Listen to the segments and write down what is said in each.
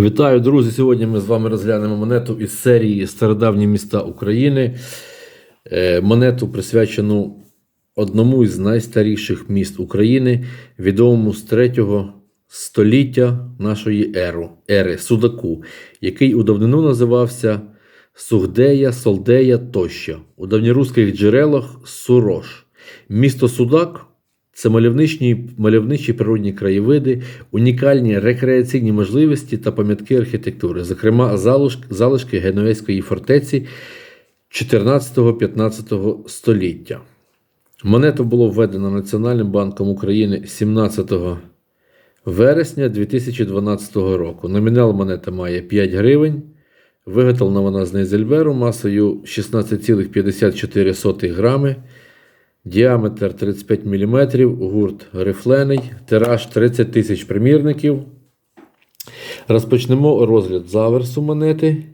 Вітаю, друзі! Сьогодні ми з вами розглянемо монету із серії Стародавні міста України. Е, Монету присвячену одному із найстаріших міст України, відомому з 3 століття нашої еру, ери Судаку, який у давнину називався Сугдея, Солдея тощо. У давньоруських джерелах Сурош. Місто Судак це мальовничі, мальовничі природні краєвиди, унікальні рекреаційні можливості та пам'ятки архітектури, зокрема залишки, Генуезької фортеці 14-15 століття. Монету було введено Національним банком України 17 вересня 2012 року. Номінал монети має 5 гривень. Виготовлена вона з нейзельберу масою 16,54 грами. Діаметр 35 мм, гурт рифлений, тираж 30 тисяч примірників. Розпочнемо розгляд заверсу монети.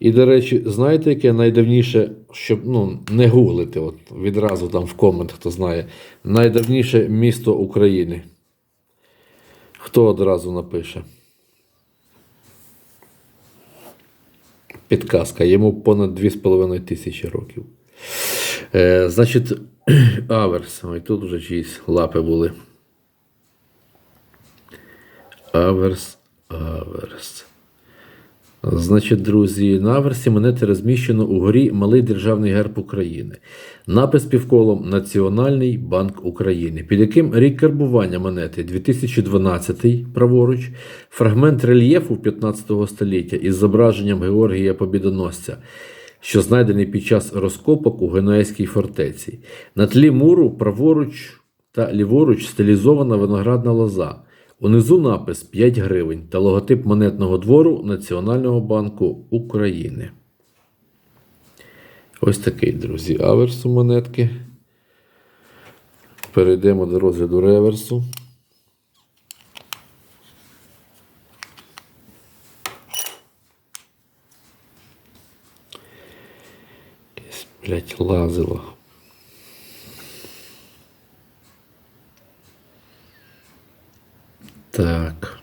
І, до речі, знаєте, яке найдавніше, щоб ну, не гуглити, от відразу там в комент, хто знає, найдавніше місто України. Хто одразу напише? Підказка. Йому понад 2,5 тисячі років. Е, значить, аверс. Ой, тут вже чиїсь лапи були. Аверс, аверс. Значить, друзі, на аверсі монети розміщено угорі малий державний герб України. Напис півколом Національний банк України, під яким рік карбування монети 2012 праворуч, фрагмент рельєфу 15 століття із зображенням Георгія Побідоносця, що знайдений під час розкопок у Генуезькій фортеці. На тлі муру праворуч та ліворуч стилізована виноградна лоза. Унизу напис 5 гривень та логотип монетного двору Національного банку України. Ось такий, друзі, аверс монетки. Перейдемо до розгляду реверсу. Блядь, лазило. Так.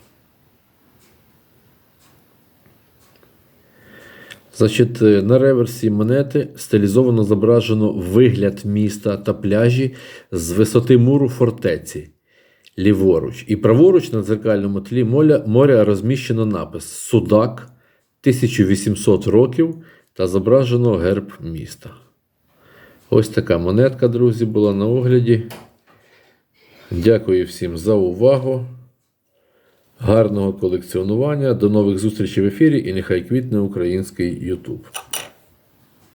Значить, е, на реверсі монети стилізовано зображено вигляд міста та пляжі з висоти муру фортеці ліворуч. І праворуч на дзеркальному тлі моря розміщено напис Судак 1800 років та зображено герб міста. Ось така монетка, друзі, була на огляді. Дякую всім за увагу. Гарного колекціонування. До нових зустрічей в ефірі і нехай квітне український YouTube.